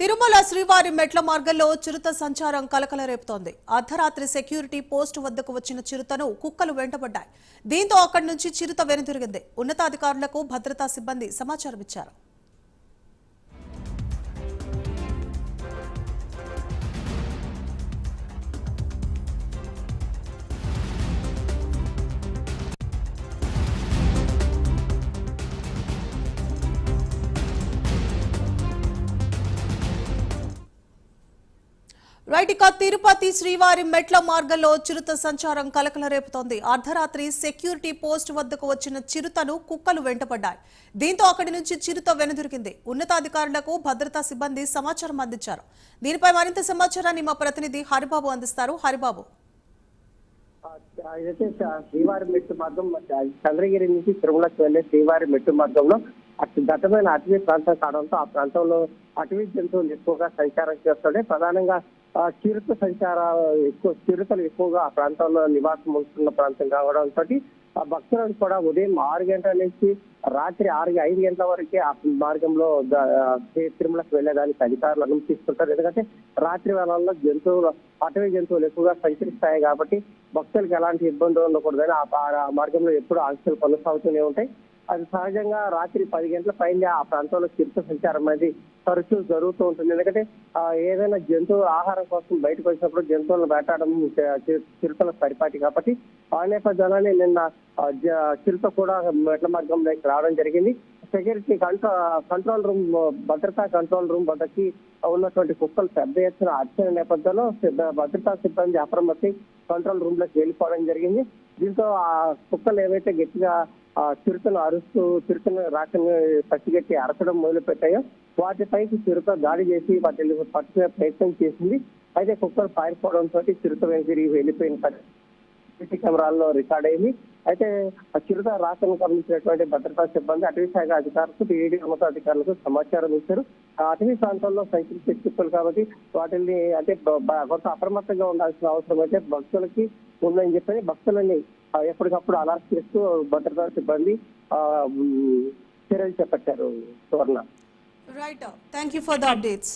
తిరుమల శ్రీవారి మెట్ల మార్గంలో చిరుత సంచారం కలకల రేపుతోంది అర్ధరాత్రి సెక్యూరిటీ పోస్ట్ వద్దకు వచ్చిన చిరుతను కుక్కలు వెంటబడ్డాయి. దీంతో అక్కడి నుంచి చిరుత వెనుతిరిగింది. ఉన్నతాధికారులకు భద్రతా సిబ్బంది సమాచారం ఇచ్చారు రైట్ ఇక తిరుపతి శ్రీవారి మెట్ల మార్గంలో చిరుత సంచారం కలకల రేపుతోంది. అర్ధరాత్రి సెక్యూరిటీ పోస్ట్ వద్దకు వచ్చిన చిరుతను కుక్కలు వెంటపడ్డాయి దీంతో అక్కడి నుంచి చిరుత వెనుదిరిగింది. ఉన్నతాధికారులకు భద్రతా సిబ్బంది సమాచారం అందించారు. దీనిపై మరింత సమాచారాన్ని మా ప్రతినిధి హరిబాబు అందిస్తారు. హరిబాబు. ఇదైతే శ్రీవారి మెట్టు మార్గం చంద్రగిరి నుంచి తిరుమలకి వెళ్ళే శ్రీవారి మెట్టు మార్గంలో అటు దట్టమైన అటవీ ప్రాంతం కావడంతో ఆ ప్రాంతంలో అటవీ జంతువులు ఎక్కువగా సంచారం చేస్తుండే ప్రధానంగా చిరుత సంచార ఎక్కువ చిరుతలు ఎక్కువగా ఆ ప్రాంతంలో నివాసం ఉంటున్న ప్రాంతం కావడంతో ఆ భక్తులను కూడా ఉదయం ఆరు గంటల నుంచి రాత్రి ఆరు ఐదు గంటల వరకే ఆ మార్గంలో తిరుమలకు వెళ్ళేదానికి అధికారులు అనుమతిస్తుంటారు. ఎందుకంటే రాత్రి వేళల్లో జంతువులు అటవీ జంతువులు ఎక్కువగా సంచరిస్తాయి కాబట్టి భక్తులకు ఎలాంటి ఇబ్బందులు ఉండకూడదని ఆ ఆ మార్గంలో ఎప్పుడు ఆంక్షలు కొనసాగుతూనే ఉంటాయి. అది సహజంగా రాత్రి పది గంటల పైన ఆ ప్రాంతంలో చిరుత సంచారం అనేది తరచూ జరుగుతూ ఉంటుంది. ఎందుకంటే ఏదైనా జంతువు ఆహారం కోసం బయటకు వచ్చినప్పుడు జంతువులను వేటాడడం చిరుతల పరిపాటి కాబట్టి ఆ నేపథ్యంలోనే నిన్న జ- చిరుత కూడా మెట్ల మార్గంలోకి రావడం జరిగింది. సెక్యూరిటీ కంట్రో కంట్రోల్ రూమ్ భద్రతా కంట్రోల్ రూమ్ వద్దకి ఉన్నటువంటి కుక్కలు పెద్ద ఎత్తున అర్చన నేపథ్యంలో భద్రతా సిబ్బంది అప్రమత్తి కంట్రోల్ రూమ్లోకి వెళ్ళిపోవడం జరిగింది. దీంతో ఆ కుక్కలు ఏవైతే గట్టిగా ఆ చిరుతను అరుస్తూ చిరుతను రాకని పచ్చిగట్టి అరచడం మొదలు పెట్టాయో వాటిపైకి చిరుత దాడి చేసి వాటిని పట్టుకునే ప్రయత్నం చేసింది. అయితే కుక్కలు పారిపోవడంతో చిరుత వెనక్కి వెళ్ళిపోయిన పరిస్థితి. సీసీ కెమెరాల్లో రికార్డ్ అయింది. అయితే చిరుత రాకను గమనించినటువంటి భద్రతా సిబ్బంది అటవీ శాఖ అధికారులకు టీడీ ఉన్నతాధికారులకు సమాచారం ఇచ్చారు. అటవీ ప్రాంతాల్లో సైకిల్ చిక్కులు కాబట్టి వాటిని అంటే కొంత అప్రమత్తంగా ఉండాల్సిన అవసరం అయితే భక్తులకి ఉందని చెప్పని భక్తులని ఎప్పటికప్పుడు అలర్ట్ చేస్తూ భద్రతా సిబ్బంది చర్యలు చేపట్టారు. Suvarna. Right thank you for the updates